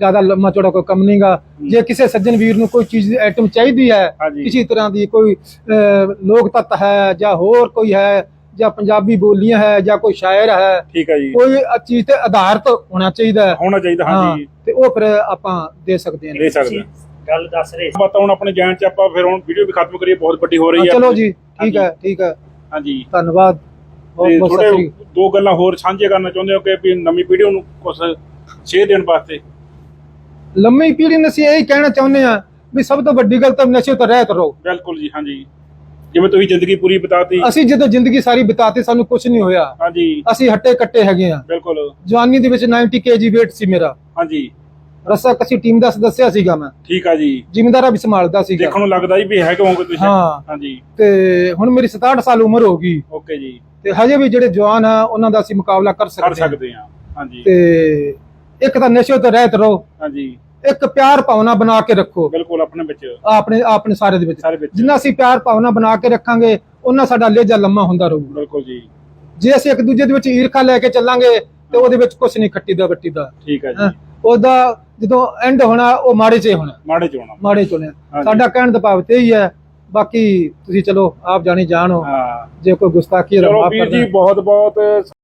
ਜ਼ਿਆਦਾ ਲੰਮਾ ਚੌੜਾ ਕੋਈ ਕੰਮ ਨਹੀਂਗਾ। ਜੇ ਕਿਸੇ ਸੱਜਣ ਵੀਰ ਨੂੰ ਕੋਈ ਚੀਜ਼ ਆਈਟਮ ਚਾਹੀਦੀ ਹੈ ਕਿਸੇ ਤਰ੍ਹਾਂ ਦੀ ਕੋਈ ਲੋਕ ਤੱਤ ਹੈ ਜਾਂ ਹੋਰ ਕੋਈ ਹੈ ਜਾਂ ਪੰਜਾਬੀ ਬੋਲੀਆਂ ਹੈ ਜਾਂ ਕੋਈ ਸ਼ਾਇਰ ਹੈ ਠੀਕ ਹੈ ਜੀ। ਕੋਈ ਚੀਜ਼ ਤੇ ਆਧਾਰਿਤ ਹੋਣਾ ਚਾਹੀਦਾ ਹੈ। ਹੋਣਾ ਚਾਹੀਦਾ ਹਾਂ ਹਾਂਜੀ ਤੇ ਉਹ ਫਿਰ ਆਪਾਂ ਦੇ ਸਕਦੇ ਹਾਂ। ਦੇ ਸਕਦੇ ਤੁਸੀਂ ਗੱਲ ਦੱਸ ਰਹੇ ਸੀ। ਬਾਤ ਹੁਣ ਆਪਣੇ ਜਾਣ ਚ ਆਪਾਂ ਫਿਰ ਹੁਣ ਵੀਡੀਓ ਵੀ ਖਤਮ ਕਰੀਏ ਬਹੁਤ ਵੱਡੀ ਹੋ ਰਹੀ ਹਾਂ, ਹੈ ਚਲੋ। ਜੀ ਠੀਕ ਹੈ ਠੀਕ ਹੈ। ਹਾਂਜੀ। ਧੰਨਵਾਦ। ਥੋੜੇ ਦੋ ਗੱਲਾਂ ਹੋਰ ਸਾਂਝੇ ਕਰਨਾ ਚਾਹੁੰਦੇ ਹੋ ਕਿ ਵੀ ਨਵੀਂ ਪੀੜ੍ਹੀ ਨੂੰ ਕੁਝ ਛੇ ਦੇਣ ਵਾਸਤੇ? ਲੰਮੀ ਪੀੜ੍ਹੀ ਨੂੰ ਅਸੀਂ ਇਹੀ ਕਹਿਣਾ ਚਾਹੁੰਦੇ ਆ ਵੀ ਸਭ ਤੋਂ ਵੱਡੀ ਗੱਲ ਤਾਂ ਨਸ਼ੇ ਤੋਂ ਰਹਿਤ ਰਹੋ। ਬਿਲਕੁਲ ਜੀ ਹਾਂਜੀ। ਜਿਵੇਂ ਤੁਸੀਂ ਜ਼ਿੰਦਗੀ ਪੂਰੀ ਬਿਤਾਤੀ। ਅਸੀਂ ਜਦੋਂ ਜ਼ਿੰਦਗੀ ਸਾਰੀ ਬਿਤਾਤੀ ਸਾਨੂੰ ਕੁਝ ਨਹੀਂ ਹੋਇਆ। ਹਾਂਜੀ। ਅਸੀਂ ਹੱਟੇ ਕੱਟੇ ਹੈਗੇ ਆ ਬਿਲਕੁਲ। ਜਵਾਨੀ ਦੇ ਵਿੱਚ 90 ਕੇਜੀ weight ਸੀ ਮੇਰਾ। ਹਾਂਜੀ। ਰਸਾ ਕਸੀ ਟੀਮ ਦਾ ਸਦੱਸਿਆ ਸੀਗਾ ਮੈਂ। ਠੀਕ ਆ ਜੀ। ਜ਼ਿਮੀਂਦਾਰਾ ਵੀ ਸੰਭਾਲਦਾ ਸੀਗਾ। ਦੇਖਣ ਨੂੰ ਲੱਗਦਾ ਜੀ ਵੀ ਹੈਗੇ ਹੋਗੇ ਤੁਸੀਂ ਹਾਂ। ਹਾਂਜੀ। ਤੇ ਹੁਣ ਮੇਰੀ 67 ਸਾਲ ਉਮਰ ਹੋ ਗਈ। ਓਕੇ ਜੀ। ਤੇ ਹਜੇ ਵੀ ਜਿਹੜੇ ਜਵਾਨ ਆ ਉਹਨਾਂ ਦਾ ਅਸੀਂ ਮੁਕਾਬਲਾ ਕਰ ਕਰ ਸਕਦੇ ਹਾਂ। ਸਕਦੇ ਆ ਹਾਂਜੀ। ਤੇ ਇੱਕ ਤਾਂ ਨਸ਼ੇ ਤੋਂ ਰਹਿਤ ਰਹੋ। ਹਾਂਜੀ। ਇੱਕ ਪਿਆਰ ਭਾਵਨਾ ਬਣਾ ਕੇ ਰੱਖੋ। ਬਿਲਕੁਲ ਆਪਣੇ ਵਿੱਚ। ਆਪਣੇ ਆਪਣੇ ਸਾਰੇ ਦੇ ਵਿੱਚ। ਸਾਰੇ ਵਿੱਚ। ਜਿੰਨਾ ਅਸੀਂ ਪਿਆਰ ਭਾਵਨਾ ਬਣਾ ਕੇ ਰੱਖਾਂਗੇ ਉਹਨਾਂ ਸਾਡਾ ਲੇਜਾ ਲੰਮਾ ਹੁੰਦਾ ਰਹੂਗਾ ਬਿਲਕੁਲ ਜੀ। ਜੇ ਅਸੀਂ ਇੱਕ ਦੂਜੇ ਦੇ ਵਿੱਚ ਈਰਖਾ ਲੈ ਕੇ ਚੱਲਾਂਗੇ ਤੇ ਉਹਦੇ ਵਿੱਚ ਕੁਝ ਨਹੀਂ ਖੱਟੀ ਦਾ ਵੱਟੀ ਦਾ ਠੀਕ ਹੈ ਹੈਂ। ਜੀ ਉਹਦਾ ਜਦੋਂ ਐਂਡ ਹੋਣਾ ਉਹ ਮਾੜੇ 'ਚ ਹੀ ਹੋਣਾ। ਮਾੜੇ ਚੋਣਾ ਮਾੜੇ 'ਚ ਹੋਣਾ। ਹਾਂਜੀ। ਸਾਡਾ ਕਹਿਣ ਦਾ ਭਾਵ ਤੇ ਹੀ ਹੈ ਬਾਕੀ ਤੁਸੀਂ ਚਲੋ ਆਪ ਜਾਣੀ ਜਾਣੋ। ਹਾਂ। ਜੇ ਕੋਈ ਗੁਸਤਾਖੀ ਹੈ ਤਾਂ ਚਲੋ ਮਾਫ ਵੀਰ ਕਰ ਜੀ ਬਹੁਤ ਬਹੁਤ